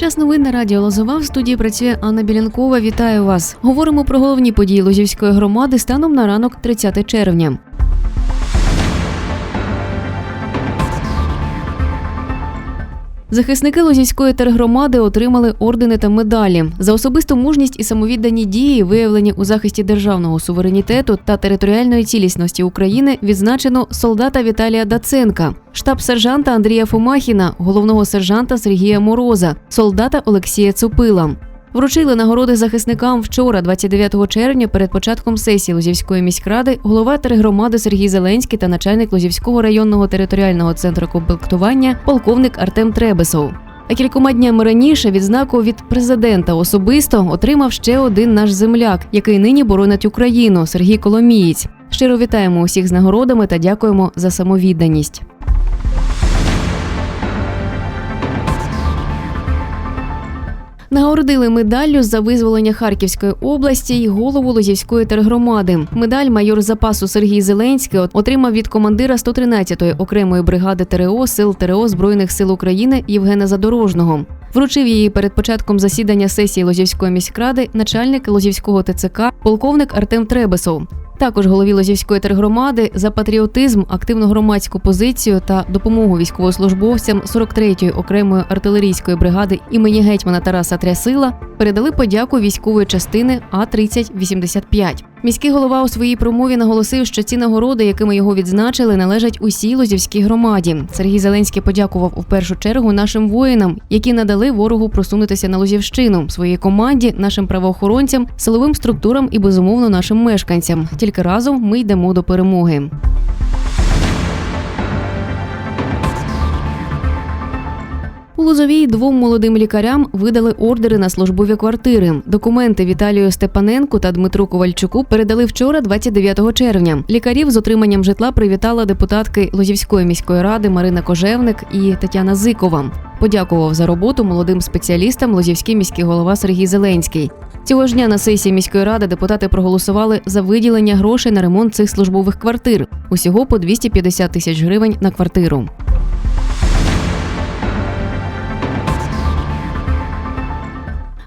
Час новин на радіо Лозова в студії працює Анна Білянкова. Вітаю вас. Говоримо про головні події Лозівської громади станом на ранок 30 червня. Захисники Лозівської тергромади отримали ордени та медалі за особисту мужність і самовіддані дії, виявлені у захисті державного суверенітету та територіальної цілісності України. Відзначено солдата Віталія Даценка, штаб-сержанта Андрія Фомахіна, головного сержанта Сергія Мороза, солдата Олексія Цупила. Вручили нагороди захисникам вчора, 29 червня, перед початком сесії Лозівської міськради, голова тергромади Сергій Зеленський та начальник Лозівського районного територіального центру комплектування полковник Артем Требесов. А кількома днями раніше відзнаку від президента особисто отримав ще один наш земляк, який нині боронить Україну Сергій Коломієць. Щиро вітаємо усіх з нагородами та дякуємо за самовідданість. Нагородили медаллю за визволення Харківської області й голову Лозівської тергромади. Медаль майор запасу Сергій Зеленський отримав від командира 113-ї окремої бригади ТРО сил ТРО Збройних сил України Євгена Задорожного. Вручив її перед початком засідання сесії Лозівської міськради начальник Лозівського ТЦК полковник Артем Требесов. Також голові Лозівської тергромади за патріотизм, активну громадську позицію та допомогу військовослужбовцям 43-ї окремої артилерійської бригади імені гетьмана Тараса Трясила передали подяку військової частини А 3085 Міський голова у своїй промові наголосив, що ці нагороди, якими його відзначили, належать усій Лозівській громаді. Сергій Зеленський подякував у першу чергу нашим воїнам, які надали ворогу просунутися на Лозівщину, своїй команді, нашим правоохоронцям, силовим структурам і безумовно нашим мешканцям. Тільки разом ми йдемо до перемоги. У Лозовій двом молодим лікарям видали ордери на службові квартири. Документи Віталію Степаненку та Дмитру Ковальчуку передали вчора, 29 червня. Лікарів з отриманням житла привітала депутатки Лозівської міської ради Марина Кожевник і Тетяна Зикова. Подякував за роботу молодим спеціалістам Лозівський міський голова Сергій Зеленський. Цього ж дня на сесії міської ради депутати проголосували за виділення грошей на ремонт цих службових квартир. Усього по 250 тисяч гривень на квартиру.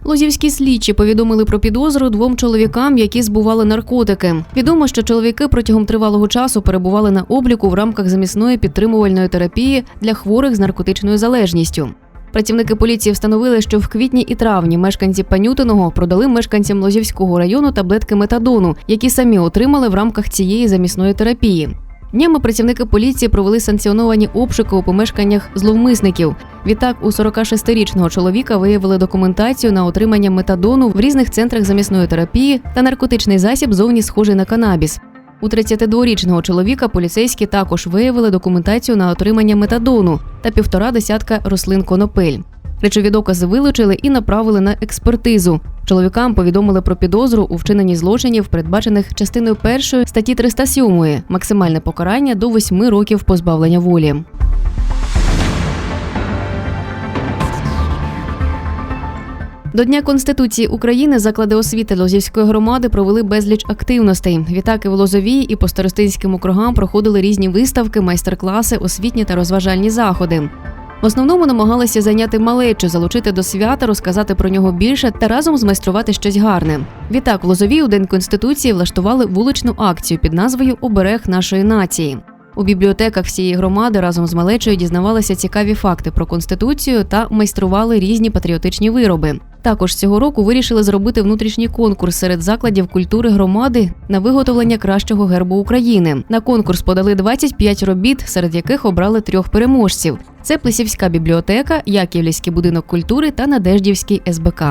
Лозівські слідчі повідомили про підозру двом чоловікам, які збували наркотики. Відомо, що чоловіки протягом тривалого часу перебували на обліку в рамках замісної підтримувальної терапії для хворих з наркотичною залежністю. Працівники поліції встановили, що в квітні і травні мешканці Панютиного продали мешканцям Лозівського району таблетки метадону, які самі отримали в рамках цієї замісної терапії. Днями працівники поліції провели санкціоновані обшуки у помешканнях зловмисників. Відтак, у 46-річного чоловіка виявили документацію на отримання метадону в різних центрах замісної терапії та наркотичний засіб зовні схожий на канабіс. У 32-річного чоловіка поліцейські також виявили документацію на отримання метадону та півтора десятка рослин конопель. Речові докази вилучили і направили на експертизу. Чоловікам повідомили про підозру у вчиненні злочинів, передбачених частиною першої статті 307 максимальне покарання до 8 років позбавлення волі. До Дня Конституції України заклади освіти Лозівської громади провели безліч активностей. Відтак і в Лозовій і по старостинським округам проходили різні виставки, майстер-класи, освітні та розважальні заходи. В основному намагалися зайняти малечу, залучити до свята, розказати про нього більше та разом змайструвати щось гарне. Відтак в Лозовій у День Конституції влаштували вуличну акцію під назвою Оберег нашої нації. У бібліотеках всієї громади разом з малечою дізнавалися цікаві факти про конституцію та майстрували різні патріотичні вироби. Також цього року вирішили зробити внутрішній конкурс серед закладів культури громади на виготовлення кращого гербу України. На конкурс подали 25 робіт, серед яких обрали трьох переможців: це Плесівська бібліотека, Яківлівський будинок культури та Надеждівський СБК.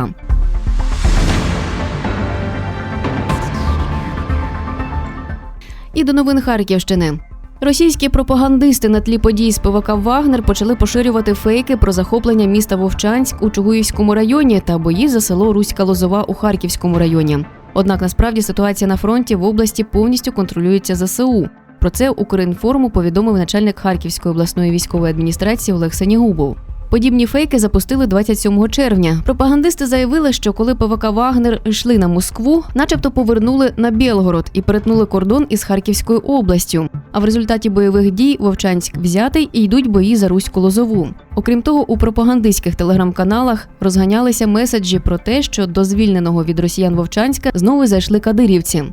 І до новин Харківщини. Російські пропагандисти на тлі подій співака Вагнер почали поширювати фейки про захоплення міста Вовчанськ у Чугуївському районі та бої за село Руська Лозова у Харківському районі. Однак насправді ситуація на фронті в області повністю контролюється ЗСУ. Про це Укрінформу повідомив начальник Харківської обласної військової адміністрації Олег Санігубов. Подібні фейки запустили 27 червня. Пропагандисти заявили, що коли ПВК Вагнер йшли на Москву, начебто повернули на Білгород і перетнули кордон із Харківською областю. А в результаті бойових дій Вовчанськ взятий і йдуть бої за Руську Лозову. Окрім того, у пропагандистських телеграм-каналах розганялися меседжі про те, що до звільненого від росіян Вовчанська знову зайшли кадирівці.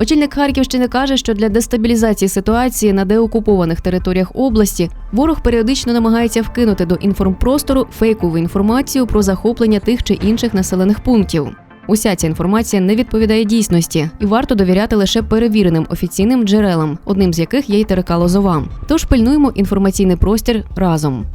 Очільник Харківщини каже, що для дестабілізації ситуації на деокупованих територіях області ворог періодично намагається вкинути до інформпростору фейкову інформацію про захоплення тих чи інших населених пунктів. Уся ця інформація не відповідає дійсності, і варто довіряти лише перевіреним офіційним джерелам, одним з яких є й ТРК Лозова. Тож пильнуємо інформаційний простір разом.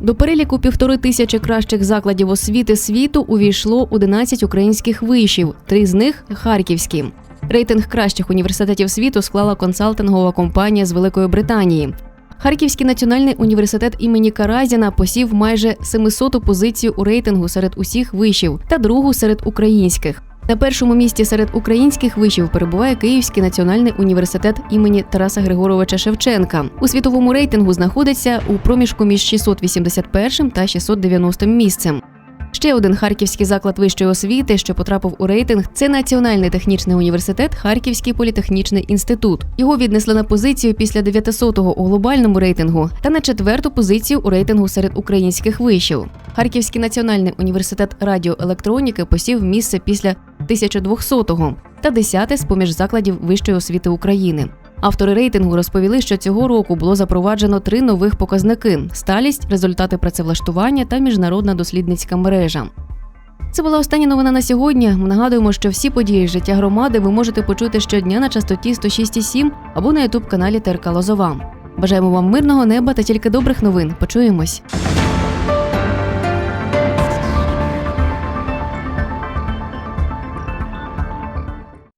До переліку півтори тисячі кращих закладів освіти світу увійшло 11 українських вишів, три з них харківські. Рейтинг кращих університетів світу склала консалтингова компанія з Великої Британії. Харківський національний університет імені Каразіна посів майже 700-ту позицію у рейтингу серед усіх вишів та другу серед українських. На першому місці серед українських вишів перебуває Київський національний університет імені Тараса Григоровича Шевченка. У світовому рейтингу знаходиться у проміжку між 681 та 690 місцем. Ще один харківський заклад вищої освіти, що потрапив у рейтинг, це Національний технічний університет Харківський політехнічний інститут. Його віднесли на позицію після 900-го у глобальному рейтингу та на четверту позицію у рейтингу серед українських вишів. Харківський національний університет радіоелектроніки посів місце після 1200-го та 10-те з поміж закладів вищої освіти України. Автори рейтингу розповіли, що цього року було запроваджено три нових показники: сталість, результати працевлаштування та міжнародна дослідницька мережа. Це була остання новина на сьогодні. Ми нагадуємо, що всі події життя громади ви можете почути щодня на частоті 106,7 або на ютуб каналі ТРК Лозова. Бажаємо вам мирного неба та тільки добрих новин. Почуємось.